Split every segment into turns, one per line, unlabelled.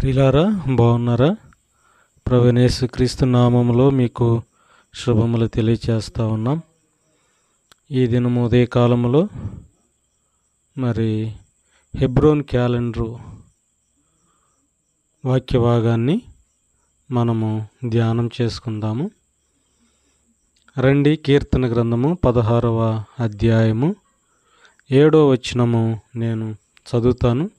ప్రిలారా బాగున్నారా? ప్రవీణేశు క్రీస్తు నామములో మీకు శుభములు తెలియచేస్తూ ఉన్నాం. ఈ దినము ఉదయ కాలంలో మరి హెబ్రోన్ క్యాలెండరు వాక్య భాగాన్ని మనము ధ్యానం చేసుకుందాము. రండి కీర్తన గ్రంథము పదహారవ అధ్యాయము. ఏడో వచనము నేను చదువుతాను.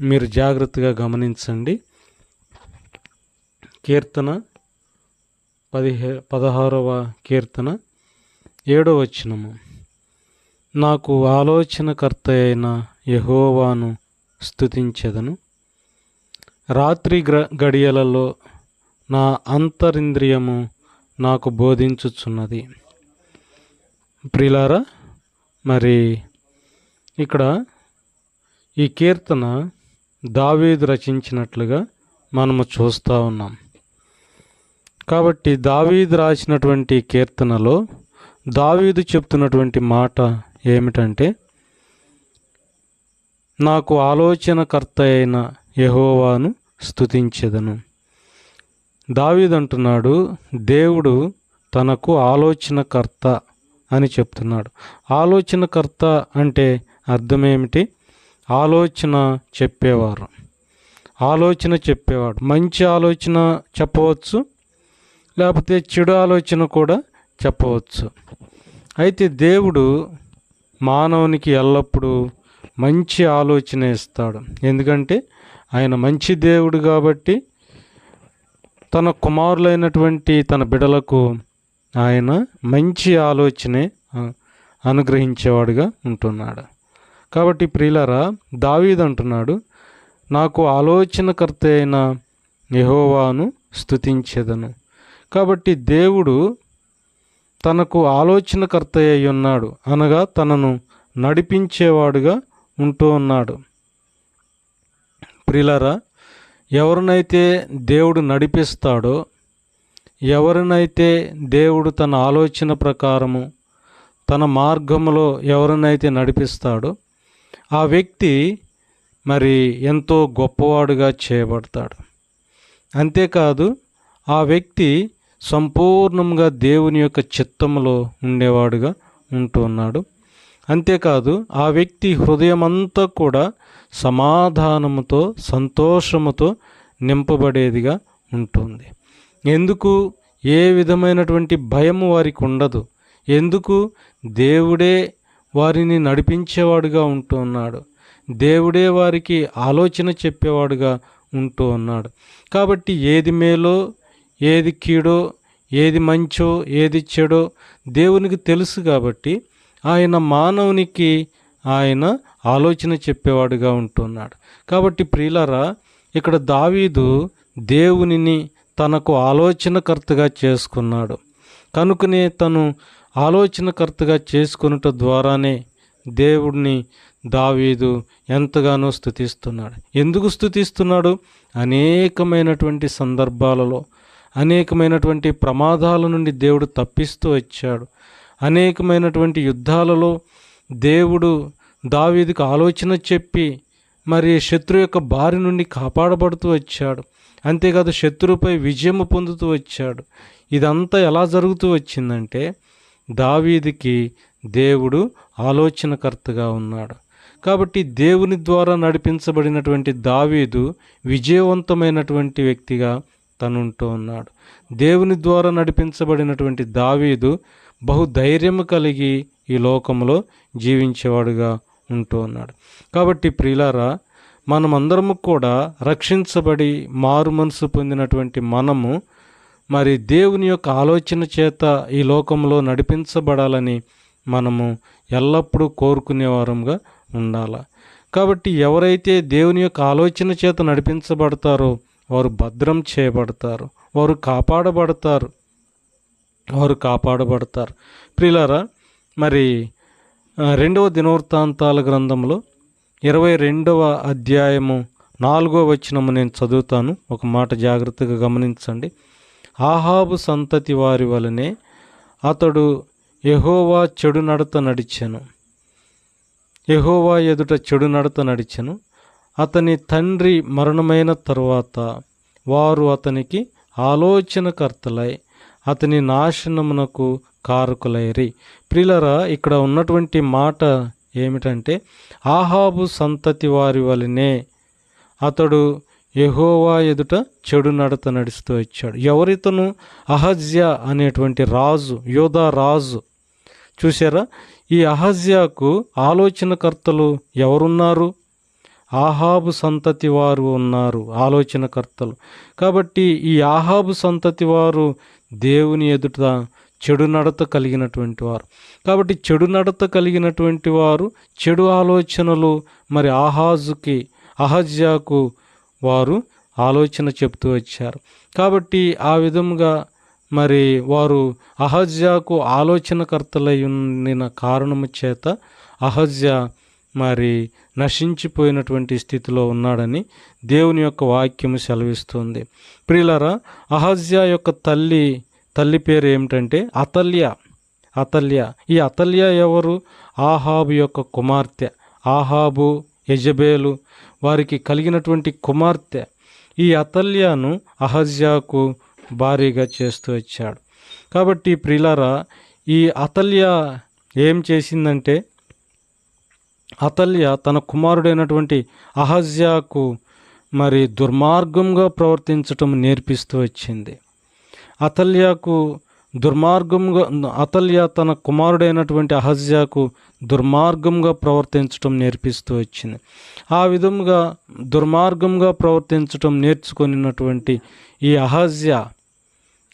మీరు జాగ్రత్తగా గమనించండి. కీర్తన పదిహే పదహారవ కీర్తన ఏడో వచనము. నాకు ఆలోచనకర్త అయిన యహోవాను స్థుతించెదను రాత్రి గ్ర గడియలలో నా అంతరింద్రియము నాకు బోధించుచున్నది. ప్రిలారా మరి ఇక్కడ ఈ కీర్తన దావీదు రచించినట్లుగా మనము చూస్తూ ఉన్నాం. కాబట్టి దావీదు రాసినటువంటి కీర్తనలో దావీదు చెప్తున్నటువంటి మాట ఏమిటంటే నాకు ఆలోచనకర్త అయిన యహోవాను స్థుతించదను దావీదు అంటున్నాడు దేవుడు తనకు ఆలోచనకర్త అని చెప్తున్నాడు. ఆలోచనకర్త అంటే అర్థం ఏమిటి ఆలోచన చెప్పేవారు. ఆలోచన చెప్పేవాడు. మంచి ఆలోచన చెప్పవచ్చు లేకపోతే చెడు ఆలోచన కూడా చెప్పవచ్చు. అయితే దేవుడు మానవునికి ఎల్లప్పుడూ మంచి ఆలోచన ఇస్తాడు. ఎందుకంటే ఆయన మంచి దేవుడు కాబట్టి తన కుమారులైనటువంటి తన బిడలకు ఆయన మంచి ఆలోచనే అనుగ్రహించేవాడుగా ఉంటున్నాడు. కాబట్టి ప్రియులరా దావీద్ అంటున్నాడు నాకు ఆలోచనకర్త అయిన యహోవాను స్థుతించేదను కాబట్టి దేవుడు తనకు ఆలోచనకర్త అయి ఉన్నాడు అనగా తనను నడిపించేవాడుగా ఉంటూ ఉన్నాడు. ప్రిలరా ఎవరినైతే దేవుడు నడిపిస్తాడో ఎవరినైతే దేవుడు తన ఆలోచన ప్రకారము తన మార్గంలో ఎవరినైతే నడిపిస్తాడో ఆ వ్యక్తి మరి ఎంతో గొప్పవాడుగా చేయబడతాడు. అంతేకాదు ఆ వ్యక్తి సంపూర్ణంగా దేవుని యొక్క చిత్తంలో ఉండేవాడుగా ఉంటున్నాడు అంతేకాదు ఆ వ్యక్తి హృదయమంతా కూడా సమాధానముతో సంతోషముతో నింపబడేదిగా ఉంటుంది. ఎందుకు? ఏ విధమైనటువంటి భయము వారికి ఉండదు. ఎందుకు? దేవుడే వారిని నడిపించేవాడుగా ఉంటూ ఉన్నాడు. దేవుడే వారికి ఆలోచన చెప్పేవాడుగా ఉంటూ ఉన్నాడు. కాబట్టి ఏది మేలో ఏది కీడో ఏది మంచో ఏది చెడో దేవునికి తెలుసు కాబట్టి ఆయన మానవునికి ఆయన ఆలోచన చెప్పేవాడుగా ఉంటున్నాడు కాబట్టి ప్రియులరా ఇక్కడ దావీదు దేవునిని తనకు ఆలోచనకర్తగా చేసుకున్నాడు. కనుకనే తను ఆలోచనకర్తగా చేసుకునుట ద్వారానే దేవుడిని దావీదు ఎంతగానో స్థుతిస్తున్నాడు. ఎందుకు స్థుతిస్తున్నాడు? అనేకమైనటువంటి సందర్భాలలో అనేకమైనటువంటి ప్రమాదాల నుండి దేవుడు తప్పిస్తూ వచ్చాడు. అనేకమైనటువంటి యుద్ధాలలో దేవుడు దావీదుకు ఆలోచన చెప్పి మరి శత్రు యొక్క బారి నుండి కాపాడబడుతూ వచ్చాడు. అంతేకాదు శత్రువుపై విజయము పొందుతూ వచ్చాడు. ఇదంతా ఎలా జరుగుతూ వచ్చిందంటే దావీదికి దేవుడు ఆలోచనకర్తగా ఉన్నాడు. కాబట్టి దేవుని ద్వారా నడిపించబడినటువంటి దావీదు విజయవంతమైనటువంటి వ్యక్తిగా తనుంటూ ఉన్నాడు. దేవుని ద్వారా నడిపించబడినటువంటి దావీదు బహుధైర్యము కలిగి ఈ లోకంలో జీవించేవాడుగా ఉంటూ ఉన్నాడు. కాబట్టి ప్రియులారా మనమందరము కూడా రక్షించబడి మారు మనసు పొందినటువంటి మనము మరి దేవుని యొక్క ఆలోచన చేత ఈ లోకంలో నడిపించబడాలని మనము ఎల్లప్పుడూ కోరుకునేవారంగా ఉండాలి. కాబట్టి ఎవరైతే దేవుని యొక్క ఆలోచన చేత నడిపించబడతారో వారు భద్రం చేయబడతారు వారు కాపాడబడతారు వారు కాపాడబడతారు. ప్రియులారా మరి రెండవ దినవృత్తాంతాల గ్రంథంలో ఇరవై రెండవ అధ్యాయము నాలుగో వచనము నేను చదువుతాను. ఒక మాట జాగ్రత్తగా గమనించండి. ఆహాబు సంతతి వారి వలనే అతడు యహోవా చెడు నడత నడిచెను. యహోవా ఎదుట చెడు నడత నడిచెను. అతని తండ్రి మరణమైన తరువాత వారు అతనికి ఆలోచనకర్తలై అతని నాశనమునకు కారకులైరి. ప్రిలరా ఇక్కడ ఉన్నటువంటి మాట ఏమిటంటే ఆహాబు సంతతి వారి వలనే అతడు యహోవా ఎదుట చెడు నడత నడుస్తూ వచ్చాడు. ఎవరితను అహజ్యా అనేటువంటి రాజు యోధా రాజు చూసారా ఈ అహజ్యాకు ఆలోచనకర్తలు ఎవరున్నారు? ఆహాబు సంతతి వారు ఉన్నారు ఆలోచనకర్తలు. కాబట్టి ఈ ఆహాబు సంతతి వారు దేవుని ఎదుట చెడు నడత కలిగినటువంటి వారు. కాబట్టి చెడు నడత కలిగినటువంటి వారు చెడు ఆలోచనలు మరి ఆహాజుకి అహజ్యాకు వారు ఆలోచన చెప్తూ వచ్చారు. కాబట్టి ఆ విధముగా మరి వారు అహజ్యాకు ఆలోచనకర్తలై ఉండిన కారణము చేత అహజ్యా మరి నశించిపోయినటువంటి స్థితిలో ఉన్నాడని దేవుని యొక్క వాక్యము సెలవిస్తుంది. ప్రియులరా అహజ్యా యొక్క తల్లి తల్లి పేరు ఏమిటంటే అతల్య. అతల్య. ఈ అతల్య ఎవరు? ఆహాబు యొక్క కుమార్తె. ఆహాబు యజబేలు వారికి కలిగినటువంటి కుమార్తె ఈ అతల్యను అహజ్యాకు భారీగా చేస్తూ వచ్చాడు. కాబట్టి ప్రిలారా ఈ అతల్య ఏం చేసిందంటే అతల్య తన కుమారుడైనటువంటి అహజ్యాకు మరి దుర్మార్గంగా ప్రవర్తించటం నేర్పిస్తూ వచ్చింది. అతల్యకు దుర్మార్గంగా అతల్య తన కుమారుడైనటువంటి అహజ్యాకు దుర్మార్గంగా ప్రవర్తించటం నేర్పిస్తూ వచ్చింది. ఆ విధముగా దుర్మార్గంగా ప్రవర్తించటం నేర్చుకున్నటువంటి ఈ అహజ్య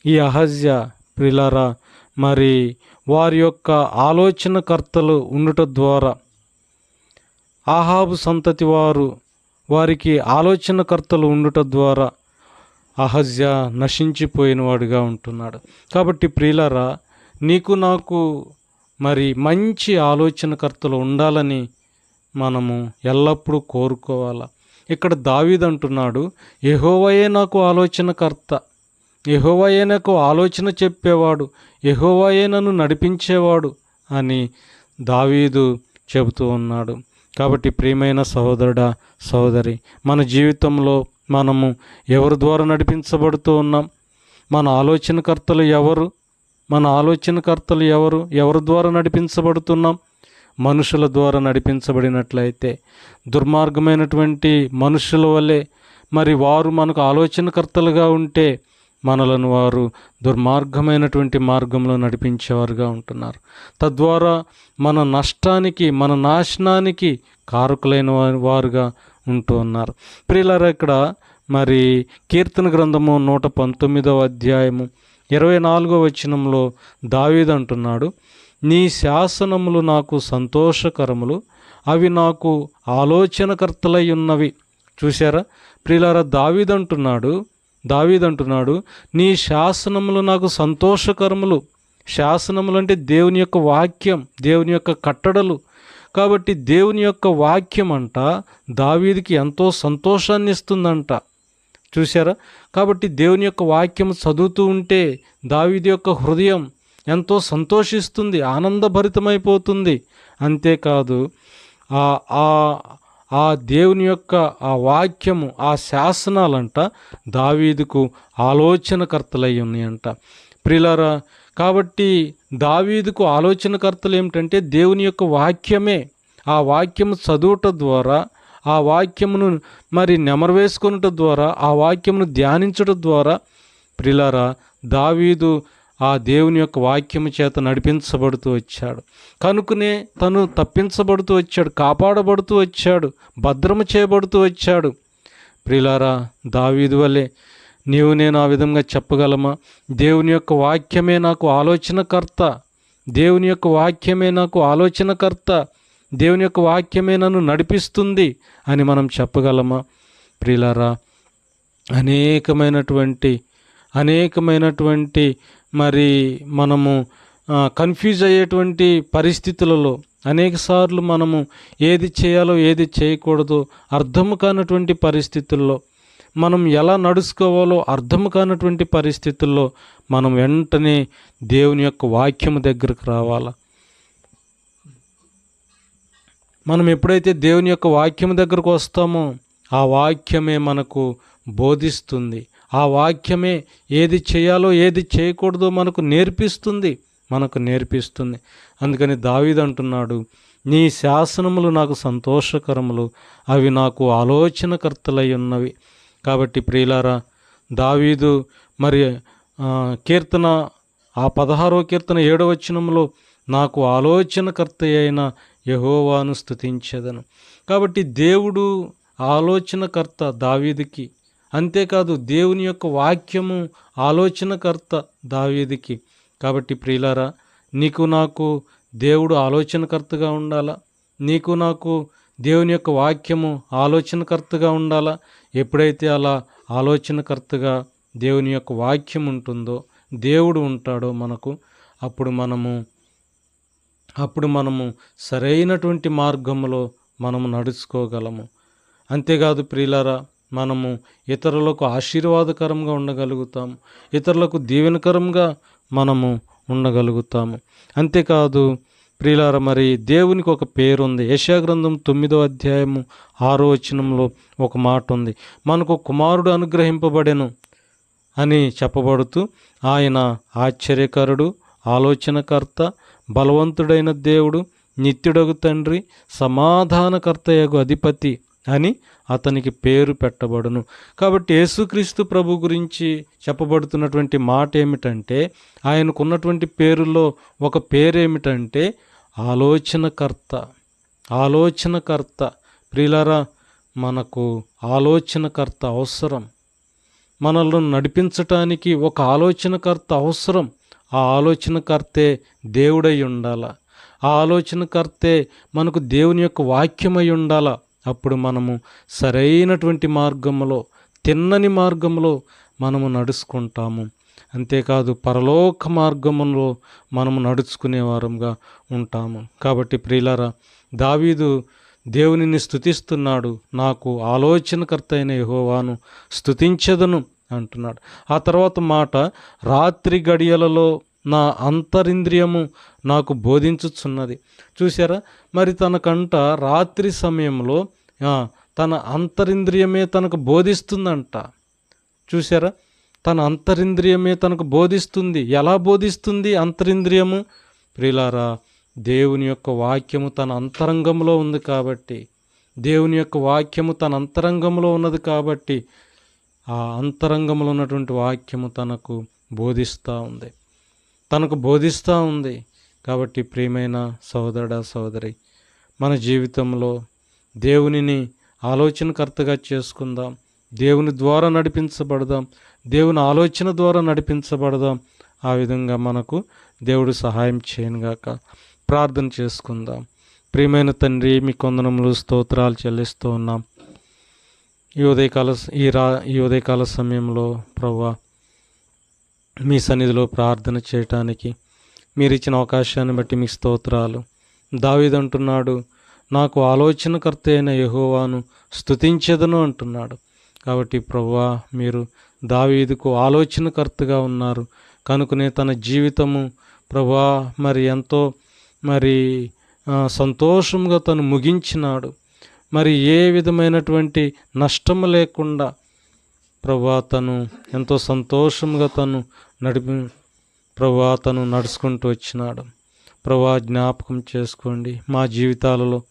ఈ అహజ్య ప్రిలారా మరి వారి యొక్క ఆలోచనకర్తలు ఉండట ద్వారా ఆహాబు సంతతి వారు వారికి ఆలోచనకర్తలు ఉండట ద్వారా అహజ్య నశించిపోయినవాడుగా ఉంటున్నాడు. కాబట్టి ప్రియులరా నీకు నాకు మరి మంచి ఆలోచనకర్తలు ఉండాలని మనము ఎల్లప్పుడూ కోరుకోవాలా? ఇక్కడ దావీద్ అంటున్నాడు యెహోవాయే నాకు ఆలోచనకర్త. ఎహోవయే నాకు ఆలోచన చెప్పేవాడు. ఎహోవయే నన్ను నడిపించేవాడు అని దావీదు చెబుతూ ఉన్నాడు. కాబట్టి ప్రియమైన సహోదరుడా సహోదరి మన జీవితంలో మనము ఎవరి ద్వారా నడిపించబడుతూ ఉన్నాం? మన ఆలోచనకర్తలు ఎవరు? మన ఆలోచనకర్తలు ఎవరు? ఎవరి ద్వారా నడిపించబడుతున్నాం? మనుషుల ద్వారా నడిపించబడినట్లయితే దుర్మార్గమైనటువంటి మనుషుల వల్లే మరి వారు మనకు ఆలోచనకర్తలుగా ఉంటే మనలను వారు దుర్మార్గమైనటువంటి మార్గంలో నడిపించేవారుగా ఉంటున్నారు. తద్వారా మన నష్టానికి మన నాశనానికి కారకులైన వారుగా ఉంటూ ఉన్నారు. ప్రియులారా ఇక్కడ మరి కీర్తన గ్రంథము నూట పంతొమ్మిదవ అధ్యాయము ఇరవై నాలుగో వచనంలో దావీదు అంటున్నాడు నీ శాసనములు నాకు సంతోషకరములు అవి నాకు ఆలోచనకర్తలై ఉన్నవి. చూశారా? ప్రియులారా దావీద్ అంటున్నాడు దావీదు అంటున్నాడు నీ శాసనములు నాకు సంతోషకరములు. శాసనములు అంటే దేవుని యొక్క వాక్యం దేవుని యొక్క కట్టడలు కాబట్టి దేవుని యొక్క వాక్యం అంట దావీదికి ఎంతో సంతోషాన్ని ఇస్తుందంట చూసారా కాబట్టి దేవుని యొక్క వాక్యం చదువుతూ ఉంటే దావీది యొక్క హృదయం ఎంతో సంతోషిస్తుంది ఆనందభరితమైపోతుంది. అంతేకాదు ఆ ఆ దేవుని యొక్క ఆ వాక్యము ఆ శాసనాలంట దావీదుకు ఆలోచనకర్తలై ఉన్నాయంట ప్రిలారా కాబట్టి దావీదుకు ఆలోచనకర్తలు ఏమిటంటే దేవుని యొక్క వాక్యమే. ఆ వాక్యము చదువుట ద్వారా ఆ వాక్యమును మరి నెమరవేసుకొనుట ద్వారా ఆ వాక్యమును ధ్యానించడం ద్వారా ప్రిలారా దావీదు ఆ దేవుని యొక్క వాక్యము చేత నడిపించబడుతూ వచ్చాడు. కనుకనే తను తప్పించబడుతూ వచ్చాడు కాపాడబడుతూ వచ్చాడు భద్రము చేయబడుతూ వచ్చాడు. ప్రిలారా దావీదు వలె నీవు నేను ఆ విధంగా చెప్పగలమా? దేవుని యొక్క వాక్యమే నాకు ఆలోచనకర్త. దేవుని యొక్క వాక్యమే నాకు ఆలోచనకర్త. దేవుని యొక్క వాక్యమే నన్ను నడిపిస్తుంది అని మనం చెప్పగలమా? ప్రిలారా అనేకమైనటువంటి అనేకమైనటువంటి మరి మనము కన్ఫ్యూజ్ అయ్యేటువంటి పరిస్థితులలో అనేకసార్లు మనము ఏది చేయాలో ఏది చేయకూడదో అర్థము కానటువంటి పరిస్థితుల్లో మనం ఎలా నడుచుకోవాలో అర్థం కానటువంటి పరిస్థితుల్లో మనం వెంటనే దేవుని యొక్క వాక్యము దగ్గరకు రావాలా? మనం ఎప్పుడైతే దేవుని యొక్క వాక్యం దగ్గరకు వస్తామో ఆ వాక్యమే మనకు బోధిస్తుంది. ఆ వాక్యమే ఏది చేయాలో ఏది చేయకూడదో మనకు నేర్పిస్తుంది. మనకు నేర్పిస్తుంది. అందుకని దావీద్ అంటున్నాడు నీ శాసనములు నాకు సంతోషకరములు అవి నాకు ఆలోచనకర్తలై ఉన్నవి. కాబట్టి ప్రియులారా దావీదు మరి కీర్తన ఆ పదహారో కీర్తన ఏడవ వచనంలో నాకు ఆలోచనకర్త అయిన యహోవాను స్థుతించేదను కాబట్టి దేవుడు ఆలోచనకర్త దావీదుకి అంతేకాదు దేవుని యొక్క వాక్యము ఆలోచనకర్త దావీదికి. కాబట్టి ప్రియులారా నీకు నాకు దేవుడు ఆలోచనకర్తగా ఉండాలా? నీకు నాకు దేవుని యొక్క వాక్యము ఆలోచనకర్తగా ఉండాలా? ఎప్పుడైతే అలా ఆలోచనకర్తగా దేవుని యొక్క వాక్యం ఉంటుందో దేవుడు ఉంటాడో మనకు అప్పుడు మనము అప్పుడు మనము సరైనటువంటి మార్గంలో మనము నడుచుకోగలము. అంతేకాదు ప్రియులారా మనము ఇతరులకు ఆశీర్వాదకరంగా ఉండగలుగుతాము. ఇతరులకు దీవెనకరంగా మనము ఉండగలుగుతాము. అంతేకాదు ప్రియులార మరి దేవునికి ఒక పేరు ఉంది యశాగ్రంథం తొమ్మిదో అధ్యాయము ఆరో వచనంలో ఒక మాట ఉంది మనకు కుమారుడు అనుగ్రహింపబడెను అని చెప్పబడుతూ ఆయన ఆశ్చర్యకరుడు ఆలోచనకర్త బలవంతుడైన దేవుడు నిత్యుడగు తండ్రి సమాధానకర్తయగు అధిపతి అని అతనికి పేరు పెట్టబడును. కాబట్టి యేసుక్రీస్తు ప్రభు గురించి చెప్పబడుతున్నటువంటి మాట ఏమిటంటే ఆయనకున్నటువంటి పేరులో ఒక పేరేమిటంటే ఆలోచనకర్త ఆలోచనకర్త. ప్రియులరా మనకు ఆలోచనకర్త అవసరం. మనల్ని నడిపించటానికి ఒక ఆలోచనకర్త అవసరం. ఆ ఆలోచనకర్తే దేవుడై ఉండాల. ఆ ఆలోచనకర్తే మనకు దేవుని యొక్క వాక్యమై ఉండాల. అప్పుడు మనము సరైనటువంటి మార్గంలో తిన్నని మార్గంలో మనము నడుచుకుంటాము. అంతేకాదు పరలోక మార్గములో మనము నడుచుకునే వారంగా ఉంటాము. కాబట్టి ప్రియులారా దావీదు దేవునిని స్థుతిస్తున్నాడు నాకు ఆలోచనకర్త అయిన యహోవాను స్థుతించదను అంటున్నాడు. ఆ తర్వాత మాట రాత్రి గడియలలో నా అంతరింద్రియము నాకు బోధించుచున్నది. చూసారా మరి తనకంట రాత్రి సమయంలో తన అంతరింద్రియమే తనకు బోధిస్తుందంట. చూసారా తన అంతరింద్రియమే తనకు బోధిస్తుంది. ఎలా బోధిస్తుంది అంతరింద్రియము? ప్రిలారా దేవుని యొక్క వాక్యము తన అంతరంగంలో ఉంది కాబట్టి దేవుని యొక్క వాక్యము తన అంతరంగంలో ఉన్నది కాబట్టి ఆ అంతరంగంలో ఉన్నటువంటి వాక్యము తనకు బోధిస్తూ ఉంది. తనకు బోధిస్తూ ఉంది. కాబట్టి ప్రియమైన సోదరుడా సోదరి మన జీవితంలో దేవునిని ఆలోచనకర్తగా చేసుకుందాం. దేవుని ద్వారా నడిపించబడదాం. దేవుని ఆలోచన ద్వారా నడిపించబడదాం. ఆ విధంగా మనకు దేవుడు సహాయం చేయనుగాక ప్రార్థన చేసుకుందాం. ప్రియమైన తండ్రి మీ కొందనములు స్తోత్రాలు చెల్లిస్తూ ఉన్నాం. ఈ ఉదయకాల ఈ రా ఈ ఉదయకాల సమయంలో ప్రభా మీ సన్నిధిలో ప్రార్థన చేయటానికి మీరు ఇచ్చిన అవకాశాన్ని బట్టి మీ స్తోత్రాలు. దావిదంటున్నాడు నాకు ఆలోచనకర్త అయిన యహోవాను స్థుతించదను అంటున్నాడు. కాబట్టి ప్రభువా మీరు దావీదుకు ఆలోచనకర్తగా ఉన్నారు. కనుకనే తన జీవితము ప్రభా మరి ఎంతో మరి సంతోషంగా తను ముగించినాడు. మరి ఏ విధమైనటువంటి నష్టము లేకుండా ప్రభా తను ఎంతో సంతోషంగా తను నడిపి ప్రభా తను నడుచుకుంటూ వచ్చినాడు. ప్రభా జ్ఞాపకం చేసుకోండి మా జీవితాలలో.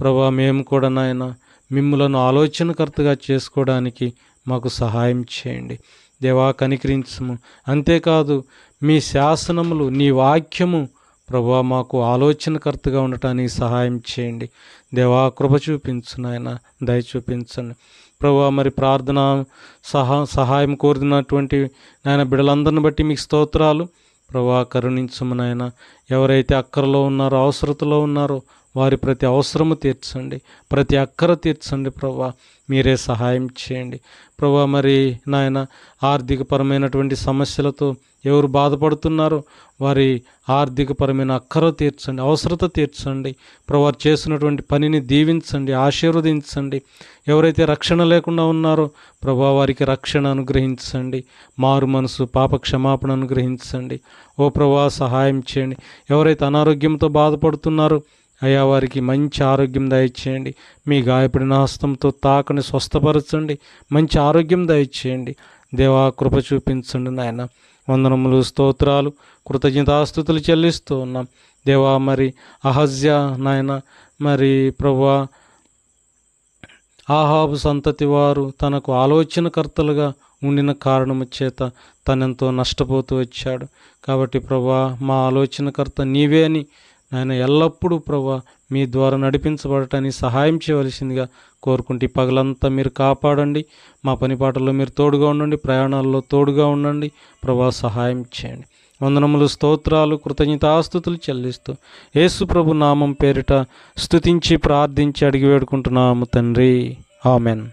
ప్రభా మేము కూడా నాయన మిమ్మలను ఆలోచనకర్తగా చేసుకోవడానికి మాకు సహాయం చేయండి. దేవా కనికరించము. అంతేకాదు మీ శాసనములు నీ వాక్యము ప్రభా మాకు ఆలోచనకర్తగా ఉండటానికి సహాయం చేయండి. దేవా కృప చూపించు నాయన దయ చూపించండి. ప్రభా మరి ప్రార్థన సహా సహాయం కోరుతున్నటువంటి నాయన బిడలందరిని బట్టి మీకు స్తోత్రాలు. ప్రభా కరుణించము నాయన. ఎవరైతే అక్కరలో ఉన్నారో అవసరతలో ఉన్నారో వారి ప్రతి అవసరము తీర్చండి. ప్రతి అక్కర తీర్చండి ప్రభా. మీరే సహాయం చేయండి. ప్రభా మరి నాయన ఆర్థికపరమైనటువంటి సమస్యలతో ఎవరు బాధపడుతున్నారో వారి ఆర్థికపరమైన అక్కర తీర్చండి. అవసరత తీర్చండి. ప్రభు చేసినటువంటి పనిని దీవించండి. ఆశీర్వదించండి. ఎవరైతే రక్షణ లేకుండా ఉన్నారో ప్రభా వారికి రక్షణ అనుగ్రహించండి. మారు మనసు పాప క్షమాపణ అనుగ్రహించండి. ఓ ప్రభా సహాయం చేయండి. ఎవరైతే అనారోగ్యంతో బాధపడుతున్నారో అయా వారికి మంచి ఆరోగ్యం దయచేయండి. మీ గాయపడిన హస్తంతో తాకని స్వస్థపరచండి. మంచి ఆరోగ్యం దయచేయండి. దేవా కృప చూపించండి నాయన. వందనములు స్తోత్రాలు కృతజ్ఞతాస్థుతులు చెల్లిస్తూ ఉన్నాం. దేవా మరి అహజ్య నాయన మరి ప్రభా ఆహాబు సంతతి వారు తనకు ఆలోచనకర్తలుగా ఉండిన కారణము చేత తనెంతో నష్టపోతూ వచ్చాడు. కాబట్టి ప్రభా మా ఆలోచనకర్త నీవే అని నాయన ఎల్లప్పుడూ ప్రభా మీ ద్వారా నడిపించబడటానికి సహాయం చేయవలసిందిగా కోరుకుంటే పగలంతా మీరు కాపాడండి. మా పనిపాటల్లో మీరు తోడుగా ఉండండి. ప్రయాణాల్లో తోడుగా ఉండండి. ప్రభా సహాయం చేయండి. వందనములు స్తోత్రాలు కృతజ్ఞతాస్థుతులు చెల్లిస్తూ యేసు ప్రభు నామం పేరిట స్తుతించి ప్రార్థించి అడిగి వేడుకుంటున్నాము తండ్రి. ఆమెన్.